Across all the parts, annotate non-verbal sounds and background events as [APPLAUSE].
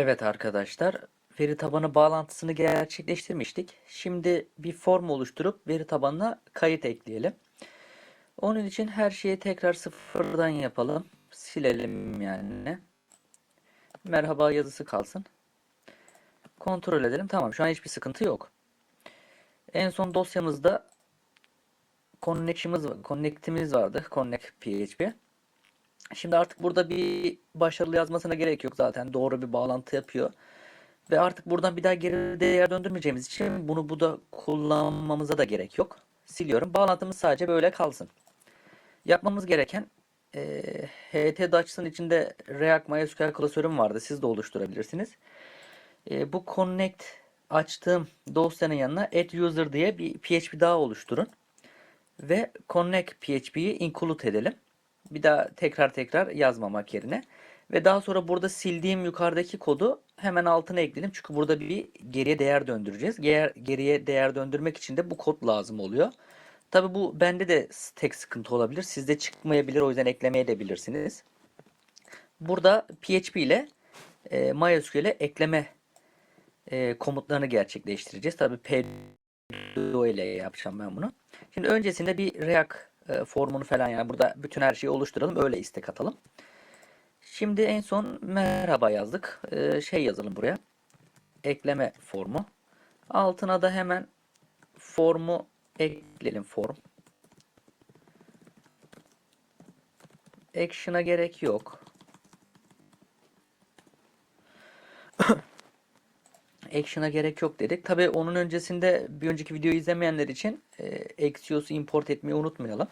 Evet arkadaşlar, veri tabanı bağlantısını gerçekleştirmiştik. Şimdi bir form oluşturup veri tabanına kayıt ekleyelim. Onun için her şeyi tekrar sıfırdan yapalım. Silelim yani. Merhaba yazısı kalsın. Kontrol edelim. Tamam, şu an hiçbir sıkıntı yok. En son dosyamızda connect'imiz, connect'imiz vardı. Connect PHP. Şimdi artık burada bir başarılı yazmasına gerek yok zaten. Doğru bir bağlantı yapıyor. Ve artık buradan bir daha geri değer döndürmeyeceğimiz için bunu bu da kullanmamıza da gerek yok. Siliyorum. Bağlantımız sadece böyle kalsın. Yapmamız gereken e, HT Dutch'ın içinde React MySQL klasörüm vardı. Siz de oluşturabilirsiniz. E, bu connect açtığım dosyanın yanına add user diye bir PHP daha oluşturun. Ve connect PHP'yi include edelim. Bir daha tekrar tekrar yazmamak yerine. Ve daha sonra burada sildiğim yukarıdaki kodu hemen altına ekledim. Çünkü burada bir geriye değer döndüreceğiz. Ger geriye değer döndürmek için de bu kod lazım oluyor. Tabi bu bende de tek sıkıntı olabilir. Sizde çıkmayabilir. O yüzden eklemeye de bilirsiniz. Burada PHP ile e, MySQL'e ekleme e, komutlarını gerçekleştireceğiz. Tabi PDO ile yapacağım ben bunu. Şimdi öncesinde bir React e, formunu falan yani burada bütün her şeyi oluşturalım. Öyle istek atalım. Şimdi en son merhaba yazdık. E, şey yazalım buraya. Ekleme formu. Altına da hemen formu ekleyelim form. Action'a gerek yok. Action'a gerek yok dedik. Tabi onun öncesinde bir önceki videoyu izlemeyenler için e, Axios'u import etmeyi unutmayalım.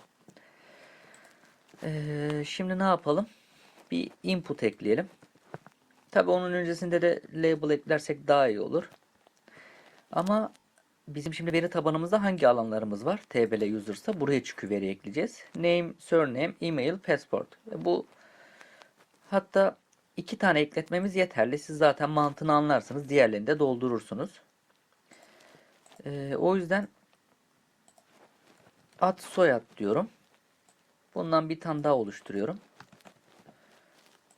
E, şimdi ne yapalım? Bir input ekleyelim. Tabi onun öncesinde de label eklersek daha iyi olur. Ama bizim şimdi veri tabanımızda hangi alanlarımız var? TBL user'sa buraya çünkü veri ekleyeceğiz. Name, surname, email, passport. Bu hatta iki tane ekletmemiz yeterli. Siz zaten mantığını anlarsınız. Diğerlerini de doldurursunuz. Ee, o yüzden ad soyad diyorum. Bundan bir tane daha oluşturuyorum.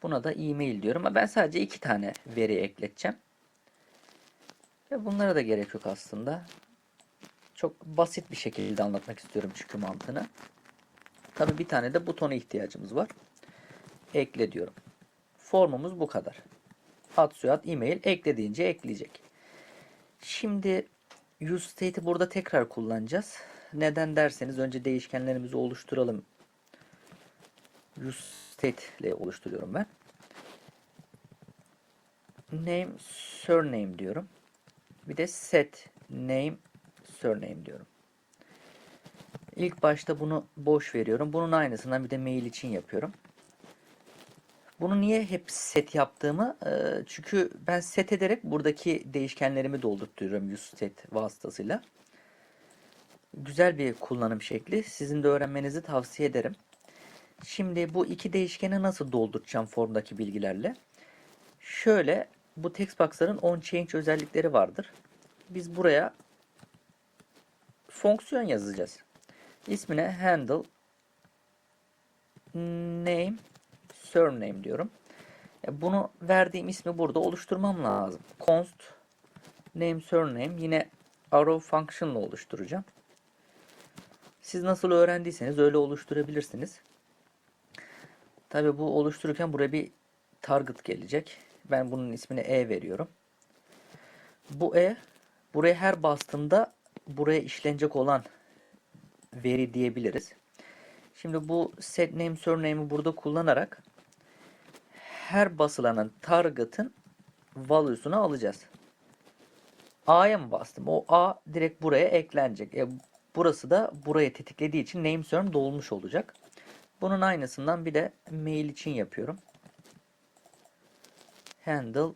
Buna da e-mail diyorum. Ben sadece iki tane veri ekleteceğim. Ve bunlara da gerek yok aslında. Çok basit bir şekilde anlatmak istiyorum çünkü mantığını. Tabi bir tane de butona ihtiyacımız var. Ekle diyorum. Formumuz bu kadar. Ad soyad e-mail eklediğince ekleyecek. Şimdi use state'i burada tekrar kullanacağız. Neden derseniz önce değişkenlerimizi oluşturalım. Use state ile oluşturuyorum ben. Name surname diyorum. Bir de set name surname diyorum. İlk başta bunu boş veriyorum. Bunun aynısından bir de mail için yapıyorum. Bunu niye hep set yaptığımı e, çünkü ben set ederek buradaki değişkenlerimi doldurtuyorum useSet vasıtasıyla. Güzel bir kullanım şekli. Sizin de öğrenmenizi tavsiye ederim. Şimdi bu iki değişkeni nasıl dolduracağım formdaki bilgilerle? Şöyle bu text box'ların on change özellikleri vardır. Biz buraya fonksiyon yazacağız. İsmine handle name surname diyorum. E, bunu verdiğim ismi burada oluşturmam lazım. const name surname yine arrow function ile oluşturacağım. Siz nasıl öğrendiyseniz öyle oluşturabilirsiniz. Tabi bu oluştururken buraya bir target gelecek. Ben bunun ismine e veriyorum. Bu e buraya her bastığımda buraya işlenecek olan veri diyebiliriz. Şimdi bu set name surname'i burada kullanarak her basılanın target'ın value'sunu alacağız. A'ya mı bastım? O A direkt buraya eklenecek. E, burası da buraya tetiklediği için name surname dolmuş olacak. Bunun aynısından bir de mail için yapıyorum. Handle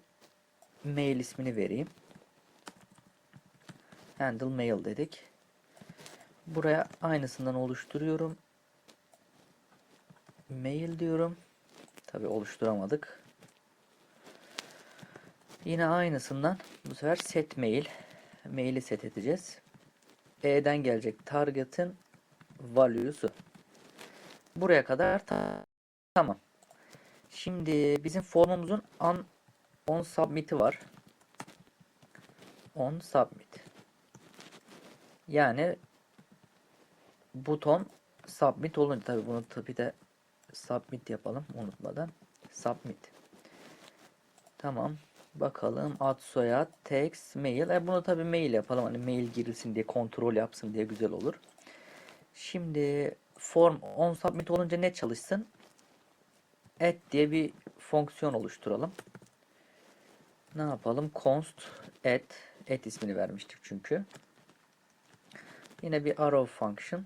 mail ismini vereyim. Handle mail dedik. Buraya aynısından oluşturuyorum. Mail diyorum. Tabi oluşturamadık. Yine aynısından bu sefer set mail. Maili set edeceğiz. E'den gelecek target'ın value'su. Buraya kadar ta tamam. Şimdi bizim formumuzun an on submit'i var. On submit. Yani buton submit olunca tabii bunu tabii de submit yapalım unutmadan. Submit. Tamam. Bakalım ad soyad text mail. E bunu tabii mail yapalım. Hani mail girilsin diye kontrol yapsın diye güzel olur. Şimdi form on submit olunca ne çalışsın? Add diye bir fonksiyon oluşturalım. Ne yapalım? Const add add ismini vermiştik çünkü. Yine bir arrow function.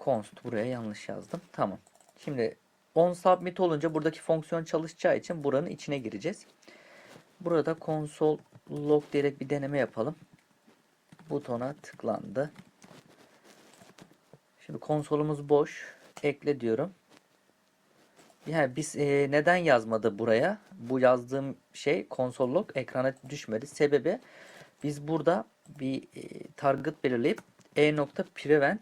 Const buraya yanlış yazdım. Tamam. Şimdi on submit olunca buradaki fonksiyon çalışacağı için buranın içine gireceğiz. Burada console log diyerek bir deneme yapalım. Butona tıklandı. Şimdi konsolumuz boş. Ekle diyorum. Yani biz e, neden yazmadı buraya? Bu yazdığım şey konsol log ekrana düşmedi. Sebebi biz burada bir e, target belirleyip e nokta prevent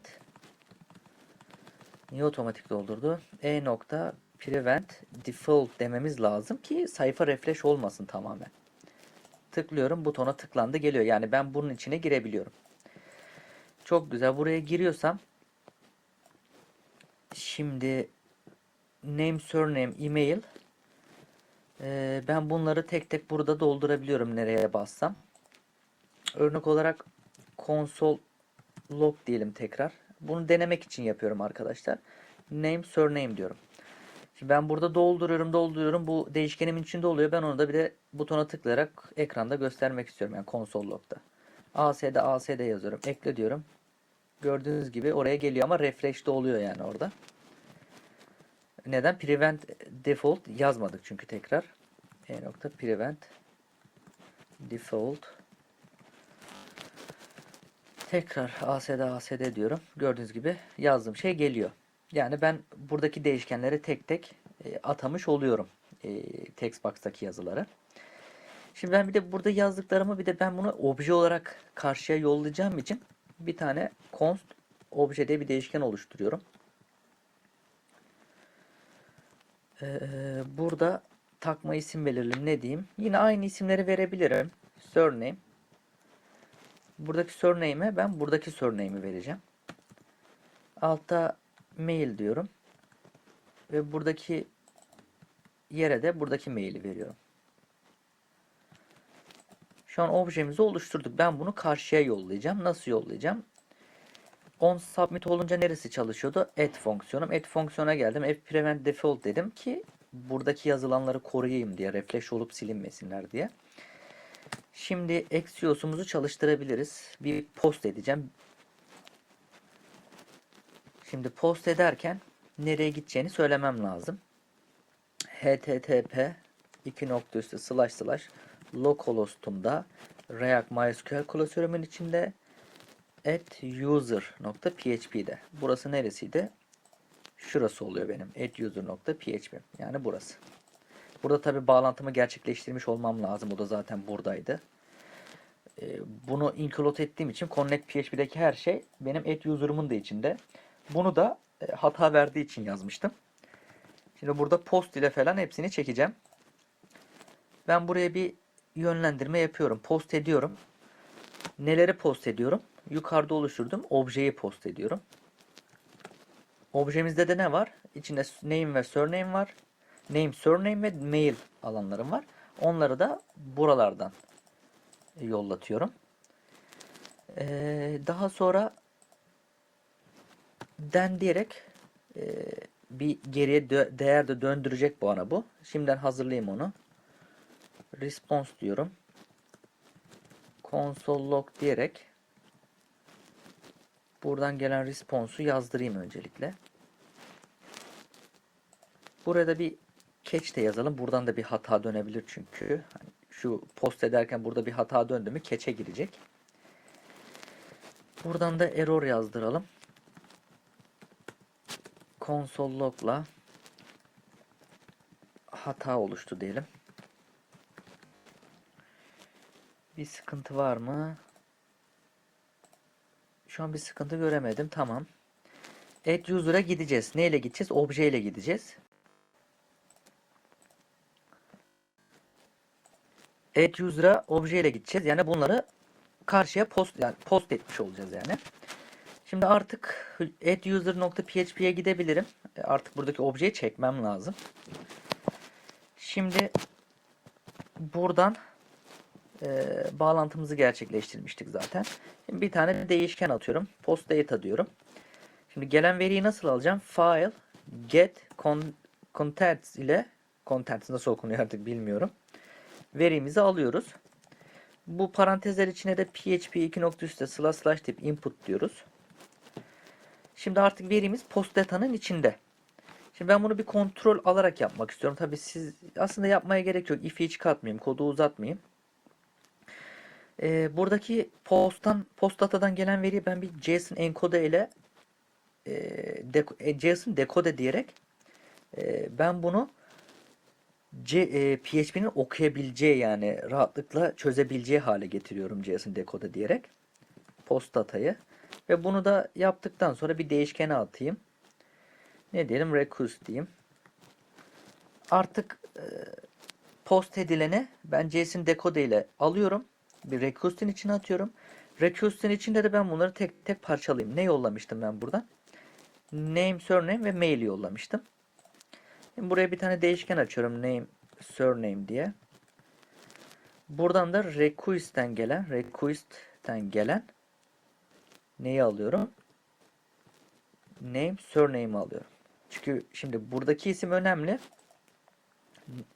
niye otomatik doldurdu? E nokta prevent default dememiz lazım ki sayfa refresh olmasın tamamen. Tıklıyorum butona tıklandı geliyor. Yani ben bunun içine girebiliyorum. Çok güzel. Buraya giriyorsam şimdi name, surname, email ee, ben bunları tek tek burada doldurabiliyorum nereye bassam. Örnek olarak console log diyelim tekrar. Bunu denemek için yapıyorum arkadaşlar. Name, surname diyorum. Şimdi ben burada dolduruyorum, dolduruyorum. Bu değişkenimin içinde oluyor. Ben onu da bir de butona tıklayarak ekranda göstermek istiyorum. Yani console log'da. AS'de AS'de yazıyorum. Ekle diyorum. Gördüğünüz gibi oraya geliyor ama refresh'te oluyor yani orada. Neden? Prevent default yazmadık çünkü tekrar. E nokta prevent default tekrar ASD ASD diyorum. Gördüğünüz gibi yazdığım şey geliyor. Yani ben buradaki değişkenleri tek tek e, atamış oluyorum. E, text box'taki yazıları. Şimdi ben bir de burada yazdıklarımı bir de ben bunu obje olarak karşıya yollayacağım için bir tane const obje diye bir değişken oluşturuyorum. Ee, burada takma isim belirlim ne diyeyim? Yine aynı isimleri verebilirim. Surname. Buradaki surname'e ben buradaki surname'i vereceğim. Altta mail diyorum. Ve buradaki yere de buradaki maili veriyorum. Şu an objemizi oluşturduk. Ben bunu karşıya yollayacağım. Nasıl yollayacağım? On submit olunca neresi çalışıyordu? Add fonksiyonum. Add fonksiyona geldim. Add prevent default dedim ki buradaki yazılanları koruyayım diye. Refresh olup silinmesinler diye. Şimdi Axios'umuzu çalıştırabiliriz. Bir post edeceğim. Şimdi post ederken nereye gideceğini söylemem lazım. http 2 nokta üstü slash slash localhost'umda React MySQL klasörümün içinde at user.php'de. Burası neresiydi? Şurası oluyor benim. at user.php. Yani burası. Burada tabi bağlantımı gerçekleştirmiş olmam lazım. O da zaten buradaydı. Ee, bunu include ettiğim için connect php'deki her şey benim at user'ımın da içinde. Bunu da e, hata verdiği için yazmıştım. Şimdi burada post ile falan hepsini çekeceğim. Ben buraya bir yönlendirme yapıyorum. Post ediyorum. Neleri post ediyorum? Yukarıda oluşturdum. Objeyi post ediyorum. Objemizde de ne var? İçinde name ve surname var. Name, surname ve mail alanlarım var. Onları da buralardan yollatıyorum. Ee, daha sonra den diyerek e, bir geriye değer de döndürecek bu ana bu. Şimdiden hazırlayayım onu. Response diyorum. Console log diyerek buradan gelen response'u yazdırayım öncelikle. Burada bir catch de yazalım. Buradan da bir hata dönebilir çünkü. Hani şu post ederken burada bir hata döndü mü catch'e girecek. Buradan da error yazdıralım. Console log'la hata oluştu diyelim. Bir sıkıntı var mı? Şu an bir sıkıntı göremedim. Tamam. Add user'a gideceğiz. Neyle gideceğiz? Obje ile gideceğiz. Add user'a obje ile gideceğiz. Yani bunları karşıya post yani post etmiş olacağız yani. Şimdi artık add user.php'ye gidebilirim. E, Artık buradaki objeyi çekmem lazım. Şimdi buradan e, bağlantımızı gerçekleştirmiştik zaten. Şimdi bir tane değişken atıyorum. Post data diyorum. Şimdi gelen veriyi nasıl alacağım? File get con- contents ile contents nasıl okunuyor artık bilmiyorum. Verimizi alıyoruz. Bu parantezler içine de php 2 nokta üstte slash slash tip input diyoruz. Şimdi artık verimiz post data'nın içinde. Şimdi ben bunu bir kontrol alarak yapmak istiyorum. Tabii siz aslında yapmaya gerek yok. If'i hiç katmayayım. Kodu uzatmayayım. Ee, buradaki posttan post datadan gelen veriyi ben bir JSON encode ile e, deko- e, JSON decode diyerek e, ben bunu C, e, PHP'nin okuyabileceği yani rahatlıkla çözebileceği hale getiriyorum JSON decode diyerek post datayı ve bunu da yaptıktan sonra bir değişkene atayım. Ne diyelim? Request diyeyim. Artık e, post edileni ben JSON decode ile alıyorum. Bir request'in içine atıyorum. Request'in içinde de ben bunları tek tek parçalayayım. Ne yollamıştım ben buradan? Name, surname ve mail yollamıştım. Şimdi buraya bir tane değişken açıyorum. Name, surname diye. Buradan da request'ten gelen, request'ten gelen neyi alıyorum? Name, surname'i alıyorum. Çünkü şimdi buradaki isim önemli.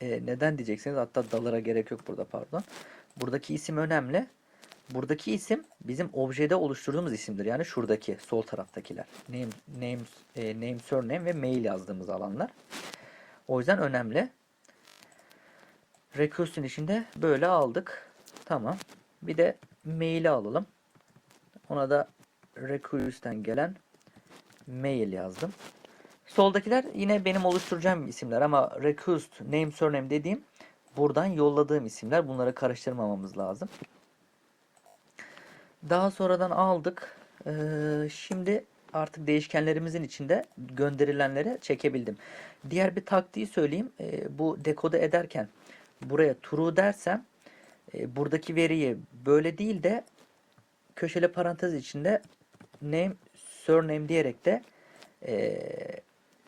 E, neden diyeceksiniz? Hatta dalara gerek yok burada pardon. Buradaki isim önemli. Buradaki isim bizim objede oluşturduğumuz isimdir. Yani şuradaki sol taraftakiler. Name, name, e, name, surname ve mail yazdığımız alanlar. O yüzden önemli. Request'in içinde böyle aldık. Tamam. Bir de mail'i alalım. Ona da request'ten gelen mail yazdım. Soldakiler yine benim oluşturacağım isimler ama request, name, surname dediğim buradan yolladığım isimler. Bunları karıştırmamamız lazım. Daha sonradan aldık. Ee, şimdi artık değişkenlerimizin içinde gönderilenleri çekebildim. Diğer bir taktiği söyleyeyim. Ee, bu dekode ederken buraya true dersem e, buradaki veriyi böyle değil de köşeli parantez içinde name, surname diyerek de e,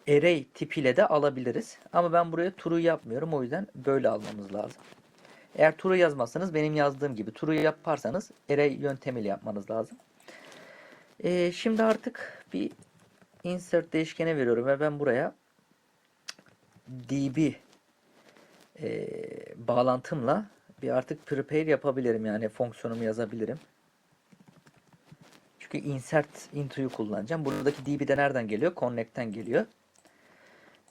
array tipiyle de alabiliriz. Ama ben buraya true yapmıyorum. O yüzden böyle almamız lazım. Eğer true yazmazsanız benim yazdığım gibi true yaparsanız array yöntemiyle yapmanız lazım. Ee, şimdi artık bir insert değişkene veriyorum ve ben buraya db e, bağlantımla bir artık prepare yapabilirim. Yani fonksiyonumu yazabilirim. Çünkü insert into'yu kullanacağım. Buradaki db de nereden geliyor? Connect'ten geliyor.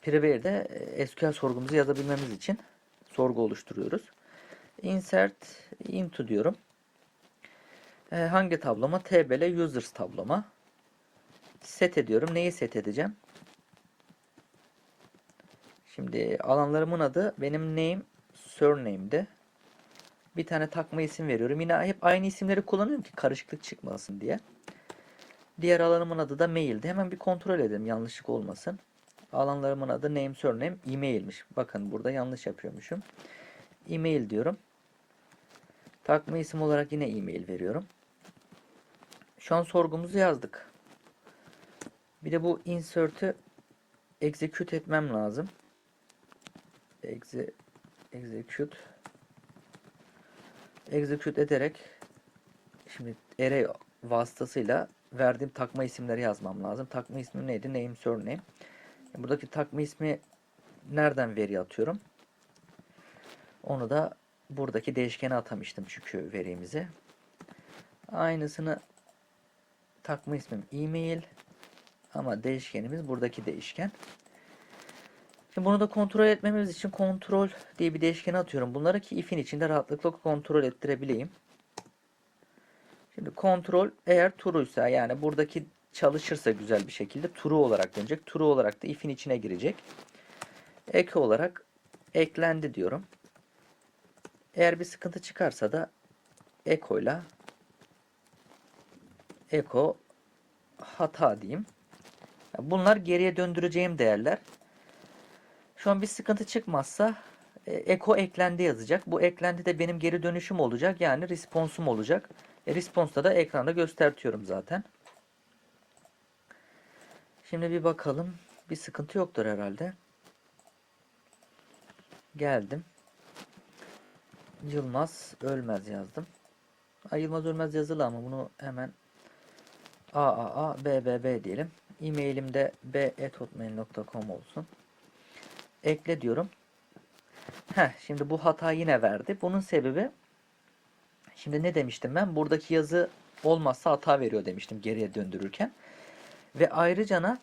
Prepare'de e, SQL sorgumuzu yazabilmemiz için sorgu oluşturuyoruz. Insert into diyorum. E, hangi tabloma? tbl users tabloma. Set ediyorum. Neyi set edeceğim? Şimdi alanlarımın adı benim name, surname'de. Bir tane takma isim veriyorum. Yine hep aynı isimleri kullanıyorum ki karışıklık çıkmasın diye. Diğer alanımın adı da mail'di. Hemen bir kontrol edelim yanlışlık olmasın. Alanlarımın adı name, surname, email'miş. Bakın burada yanlış yapıyormuşum. Email diyorum. Takma isim olarak yine e-mail veriyorum. Şu an sorgumuzu yazdık. Bir de bu insert'ü execute etmem lazım. Exe, execute execute ederek şimdi array vasıtasıyla verdiğim takma isimleri yazmam lazım. Takma ismi neydi? Name, surname. Buradaki takma ismi nereden veri atıyorum? Onu da buradaki değişkene atamıştım çünkü verimizi. Aynısını takma ismim e-mail ama değişkenimiz buradaki değişken. Şimdi bunu da kontrol etmemiz için kontrol diye bir değişken atıyorum. Bunları ki if'in içinde rahatlıkla kontrol ettirebileyim. Şimdi kontrol eğer true'ysa yani buradaki çalışırsa güzel bir şekilde true olarak dönecek. True olarak da if'in içine girecek. Eke olarak eklendi diyorum. Eğer bir sıkıntı çıkarsa da echo echo hata diyeyim. Bunlar geriye döndüreceğim değerler. Şu an bir sıkıntı çıkmazsa e, eko eklendi yazacak. Bu eklendi de benim geri dönüşüm olacak. Yani responsum olacak. E, response'da da ekranda göstertiyorum zaten. Şimdi bir bakalım. Bir sıkıntı yoktur herhalde. Geldim. Yılmaz Ölmez yazdım. Ay, Yılmaz Ölmez yazılı ama bunu hemen AAA BBB diyelim. E-mailim de b.hotmail.com olsun. Ekle diyorum. Heh, şimdi bu hata yine verdi. Bunun sebebi şimdi ne demiştim ben? Buradaki yazı olmazsa hata veriyor demiştim geriye döndürürken. Ve ayrıca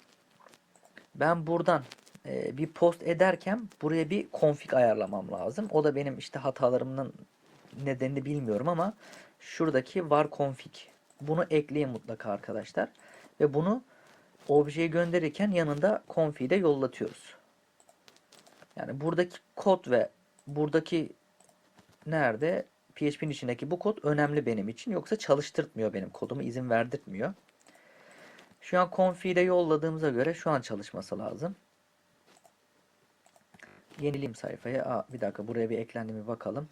ben buradan e, bir post ederken buraya bir config ayarlamam lazım. O da benim işte hatalarımın nedenini bilmiyorum ama şuradaki var config. Bunu ekleyin mutlaka arkadaşlar. Ve bunu objeyi gönderirken yanında config'i de yollatıyoruz. Yani buradaki kod ve buradaki nerede PHP'nin içindeki bu kod önemli benim için. Yoksa çalıştırtmıyor benim kodumu, izin verdirtmiyor. Şu an config'i de yolladığımıza göre şu an çalışması lazım. Yenileyim sayfaya. Aa, bir dakika buraya bir eklendi mi bakalım.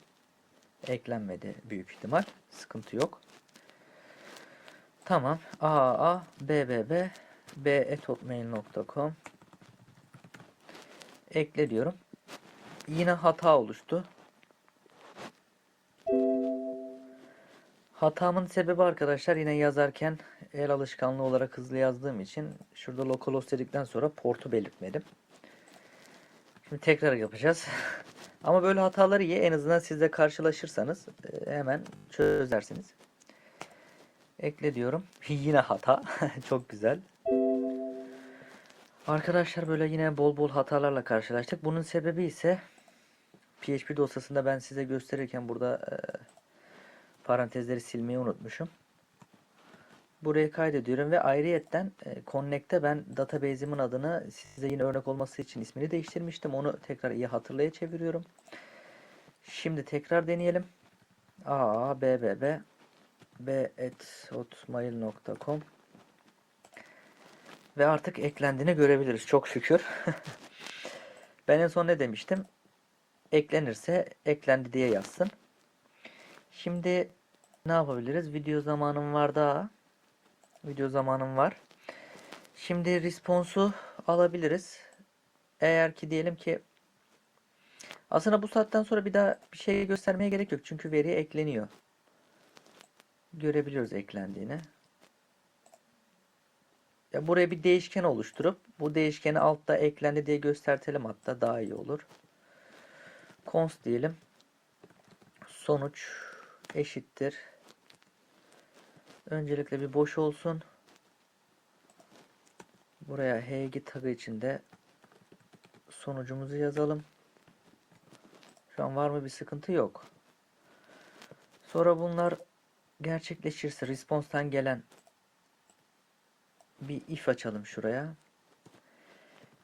Eklenmedi büyük ihtimal. Sıkıntı yok. Tamam. AAA BBB b.hotmail.com Ekle diyorum. Yine hata oluştu. Hatamın sebebi arkadaşlar yine yazarken el alışkanlığı olarak hızlı yazdığım için şurada localhost dedikten sonra portu belirtmedim. Şimdi tekrar yapacağız. [LAUGHS] Ama böyle hataları iyi. En azından sizle karşılaşırsanız e, hemen çözersiniz. Ekle diyorum. [LAUGHS] Yine hata. [LAUGHS] Çok güzel. Arkadaşlar böyle yine bol bol hatalarla karşılaştık. Bunun sebebi ise PHP dosyasında ben size gösterirken burada e, parantezleri silmeyi unutmuşum. Burayı kaydediyorum ve ayrıyetten e, Connect'te ben database'imin adını size yine örnek olması için ismini değiştirmiştim. Onu tekrar iyi hatırlaya çeviriyorum. Şimdi tekrar deneyelim. a b b b b@hotmail.com ve artık eklendiğini görebiliriz. Çok şükür. [LAUGHS] ben en son ne demiştim? Eklenirse eklendi diye yazsın. Şimdi ne yapabiliriz? Video zamanım var daha. Video zamanım var. Şimdi response'u alabiliriz. Eğer ki diyelim ki aslında bu saatten sonra bir daha bir şey göstermeye gerek yok. Çünkü veri ekleniyor. Görebiliyoruz eklendiğini. Ya buraya bir değişken oluşturup bu değişkeni altta eklendi diye göstertelim hatta daha iyi olur. const diyelim. Sonuç eşittir. Öncelikle bir boş olsun. Buraya hg tagı içinde sonucumuzu yazalım. Şu an var mı bir sıkıntı yok. Sonra bunlar gerçekleşirse response'tan gelen bir if açalım şuraya.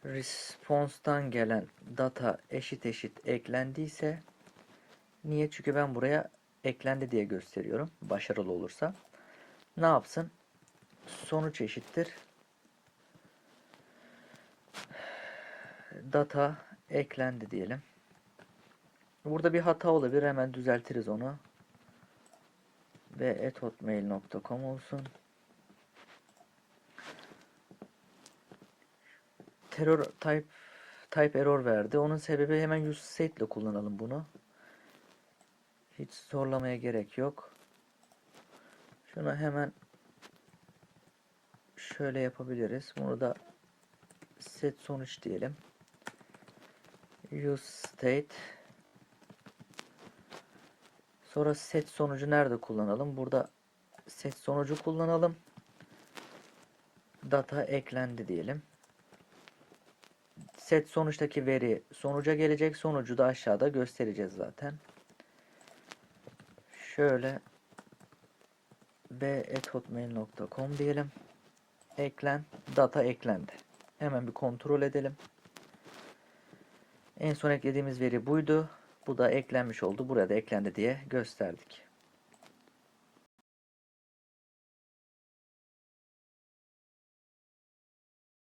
Response'tan gelen data eşit eşit eklendiyse niye? Çünkü ben buraya eklendi diye gösteriyorum. Başarılı olursa. Ne yapsın? Sonuç eşittir. Data eklendi diyelim. Burada bir hata olabilir. Hemen düzeltiriz onu. Ve ethotmail.com olsun. terör type type error verdi. Onun sebebi hemen use state ile kullanalım bunu. Hiç zorlamaya gerek yok. Şunu hemen şöyle yapabiliriz. Bunu da set sonuç diyelim. Use state Sonra set sonucu nerede kullanalım? Burada set sonucu kullanalım. Data eklendi diyelim set sonuçtaki veri sonuca gelecek. Sonucu da aşağıda göstereceğiz zaten. Şöyle b.hotmail.com diyelim. Eklen. Data eklendi. Hemen bir kontrol edelim. En son eklediğimiz veri buydu. Bu da eklenmiş oldu. Burada eklendi diye gösterdik.